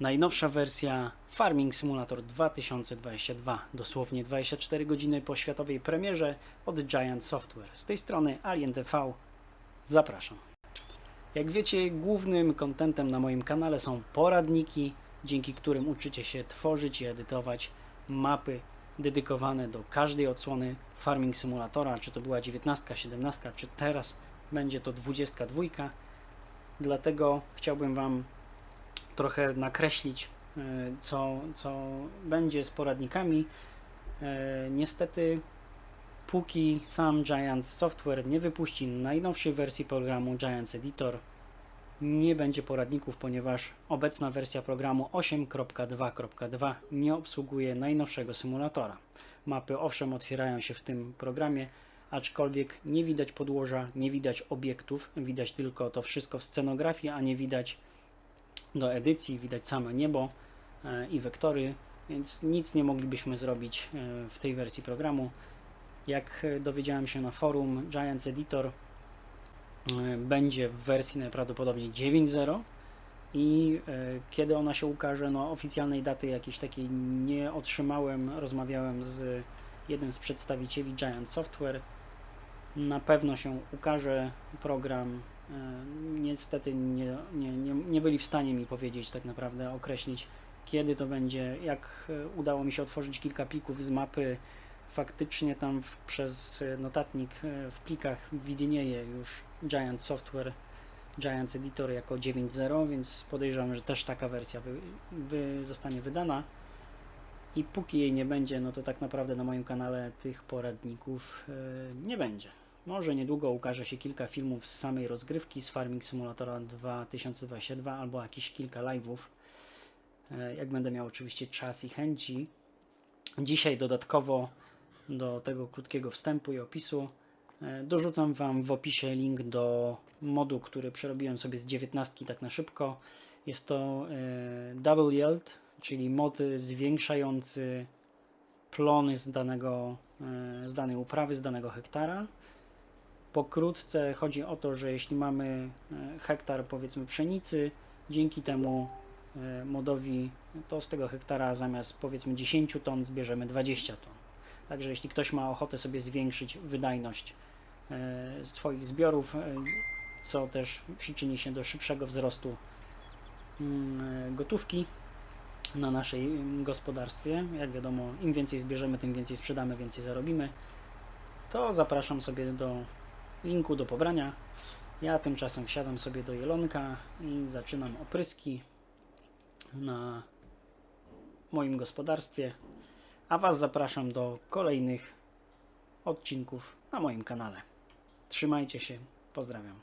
Najnowsza wersja Farming Simulator 2022, dosłownie 24 godziny po światowej premierze od Giant Software. Z tej strony Alien TV. Zapraszam. Jak wiecie, głównym kontentem na moim kanale są poradniki, dzięki którym uczycie się tworzyć i edytować mapy dedykowane do każdej odsłony Farming Simulatora, czy to była 19, 17, czy teraz będzie to 22. Dlatego chciałbym Wam trochę nakreślić, e, co, co będzie z poradnikami. E, Niestety, póki sam Giants Software nie wypuści najnowszej wersji programu Giants Editor, nie będzie poradników, ponieważ obecna wersja programu 8.2.2 nie obsługuje najnowszego symulatora. Mapy owszem otwierają się w tym programie, aczkolwiek nie widać podłoża, nie widać obiektów, widać tylko to wszystko w scenografii, a nie widać do edycji, widać same niebo e, i wektory, więc nic nie moglibyśmy zrobić e, w tej wersji programu. Jak e, dowiedziałem się na forum, Giants Editor będzie w wersji najprawdopodobniej 9.0 i kiedy ona się ukaże, no oficjalnej daty jakiejś takiej nie otrzymałem. Rozmawiałem z jednym z przedstawicieli Giant Software. Na pewno się ukaże program. Niestety nie, nie, nie, nie byli w stanie mi powiedzieć tak naprawdę, określić kiedy to będzie. Jak e, udało mi się otworzyć kilka plików z mapy, faktycznie tam w, przez e, notatnik e, w plikach widnieje już Giant Software, Giants Editor jako 9.0, więc podejrzewam, że też taka wersja wy, wy, zostanie wydana. I póki jej nie będzie, no to tak naprawdę na moim kanale tych poradników e, nie będzie. Może niedługo ukaże się kilka filmów z samej rozgrywki z Farming Simulatora 2022 albo jakieś kilka live'ów, e, jak będę miał oczywiście czas i chęci. Dzisiaj dodatkowo do tego krótkiego wstępu i opisu e, dorzucam Wam w opisie link do modu, który przerobiłem sobie z 19 tak na szybko. Jest to e, Double Yield, czyli mod zwiększający plony z, danego, z danej uprawy, z danego hektara. Pokrótce chodzi o to, że jeśli mamy e, hektar powiedzmy pszenicy, dzięki temu e, modowi to z tego hektara zamiast powiedzmy 10 ton zbierzemy 20 ton. Także jeśli ktoś ma ochotę sobie zwiększyć wydajność e, swoich zbiorów, co też przyczyni się do szybszego wzrostu mm, gotówki na naszej mm, gospodarstwie. Jak wiadomo, im więcej zbierzemy, tym więcej sprzedamy, więcej zarobimy. To zapraszam sobie do linku do pobrania. Ja tymczasem wsiadam sobie do jelonka i zaczynam opryski na moim gospodarstwie. A Was zapraszam do kolejnych odcinków na moim kanale. Trzymajcie się, pozdrawiam.